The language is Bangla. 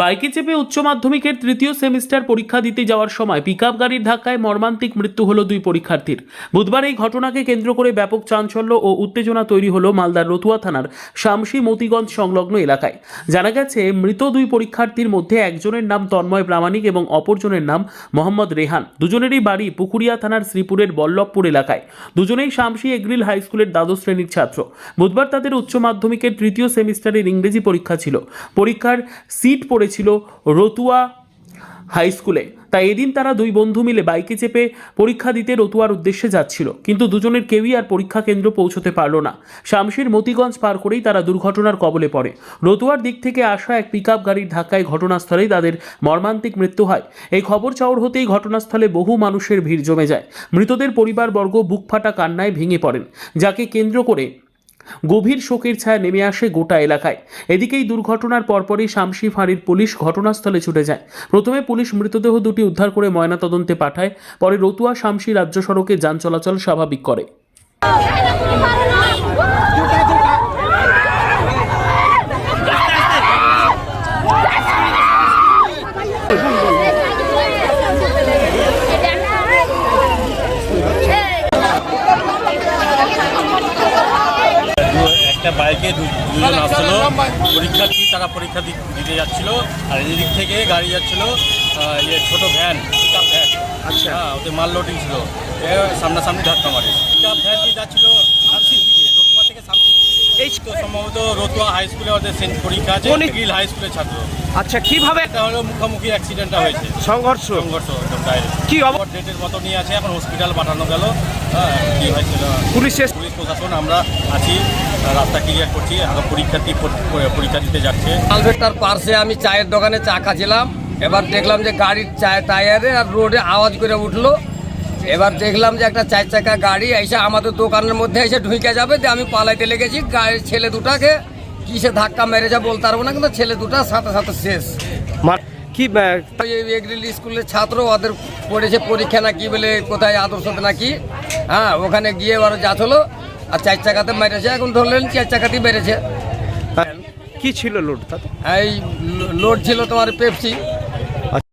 বাইকে চেপে উচ্চ মাধ্যমিকের তৃতীয় সেমিস্টার পরীক্ষা দিতে যাওয়ার সময় পিকআপ গাড়ির ধাক্কায় মর্মান্তিক মৃত্যু হলো দুই পরীক্ষার্থীর। বুধবার এই ঘটনাকে কেন্দ্র করে ব্যাপক চাঞ্চল্য ও উত্তেজনা তৈরি হলো মালদার রতুয়া থানার শামসি মতিগঞ্জ সংলগ্ন এলাকায়। জানা গেছে, মৃত দুই পরীক্ষার্থীর মধ্যে একজনের নাম তন্ময় প্রামাণিক এবং অপরজনের নাম মোহাম্মদ রেহান। দুজনেরই বাড়ি পুকুরিয়া থানার শ্রীপুরের বল্লভপুর এলাকায়। দুজনেই শামসি এগ্রিল হাই স্কুলের দ্বাদশ শ্রেণির ছাত্র। বুধবার তাদের উচ্চ মাধ্যমিকের তৃতীয় সেমিস্টারের ইংরেজি পরীক্ষা ছিল। পরীক্ষার সিট পড়েছিল রতুয়া হাই স্কুলে তাই এদিন তারা দুই বন্ধু মিলে বাইকে চেপে পরীক্ষা দিতে রতুয়ার উদ্দেশ্যে যাচ্ছিল। কিন্তু দুজনের কেউই আর পরীক্ষা কেন্দ্র পৌঁছতে পারল না। শামশির মতিগঞ্জ পার করেই তারা দুর্ঘটনার কবলে পড়ে। রতুয়ার দিক থেকে আসা এক পিকআপ গাড়ির ধাক্কায় ঘটনাস্থলেই তাদের মর্মান্তিক মৃত্যু হয়। এই খবর চাউর হতেই ঘটনাস্থলে বহু মানুষের ভিড় জমে যায়। মৃতদের পরিবারবর্গ বুক ফাটা কান্নায় ভেঙে পড়েন, যাকে কেন্দ্র করে গভীর শোকের ছায়া নেমে আসে গোটা এলাকায়। এদিকেই দুর্ঘটনার পরপরই শামসি ফাঁড়ির পুলিশ ঘটনাস্থলে ছুটে যায়। প্রথমে পুলিশ মৃতদেহ দুটি উদ্ধার করে ময়নাতদন্তে পাঠায়, পরে রতুয়া শামসি রাজ্য সড়কে যান চলাচল স্বাভাবিক করে। বাইকে দুজন আসছিল পরীক্ষার্থী তারা পরীক্ষা দিতে যাচ্ছিল। আর এদিক থেকে গাড়ি যাচ্ছিল ইয়ে ছোট ভ্যান পিকআপ ভ্যান আচ্ছা। হ্যাঁ ওতে মাল লোডিং ছিল। এ সামনাসামনি ধাক্কা মারে। পিকআপ ভ্যানটি যাচ্ছিল শামসির দিকে রতুয়া থেকে শামসির এই তো সম্ভবত রতুয়া হাই স্কুলে ওদের সেন্ট পরীক্ষা আছে গিল হাই স্কুলের ছাত্র। আচ্ছা কীভাবে এটা হলো মুখোমুখি অ্যাক্সিডেন্টটা হয়েছে। সংঘর্ষ। সংঘর্ষ একদম ডাইরেক্ট কি অব- খবর ডেটের মতো নিয়ে আছে এখন হসপিটাল পাঠানো গেল। হ্যাঁ কি হয়েছিল? পুলিশের পুলিশ প্রশাসন আমরা আছি। রাস্তা ক্লিয়ার করছি পরীক্ষার্থী পরীক্ষা দিতে যাচ্ছে। কালভেটটার পাশে আমি চায়ের দোকানে চা খাচ্ছিলাম। এবার দেখলাম যে গাড়ির চায় টায়ারে আর রোডে আওয়াজ করে উঠল। এবার দেখলাম যে একটা চার চাকা গাড়ি এসে আমাদের দোকানের মধ্যে এসে ঢুকে যাবে যে আমি পালাইতে লেগেছি। গাড়ির ছেলে দুটাকে কিসে ধাক্কা মেরেছে বলতে পারব না কিন্তু ছেলে দুটা সাথে সাথে শেষ। মা- কি এগ্রিল স্কুলের ছাত্র ওদের পড়েছে পরীক্ষা না কি বলে কোথায় আদর্শতে নাকি? হ্যাঁ ওখানে গিয়ে এবার যাচ হলো আর চার চাকাতে মেরেছে এখন ধরলেন চার চাকাতেই মেরেছে। কি ছিল লোড তাতে? এই লোড ছিল তোমার পেপসি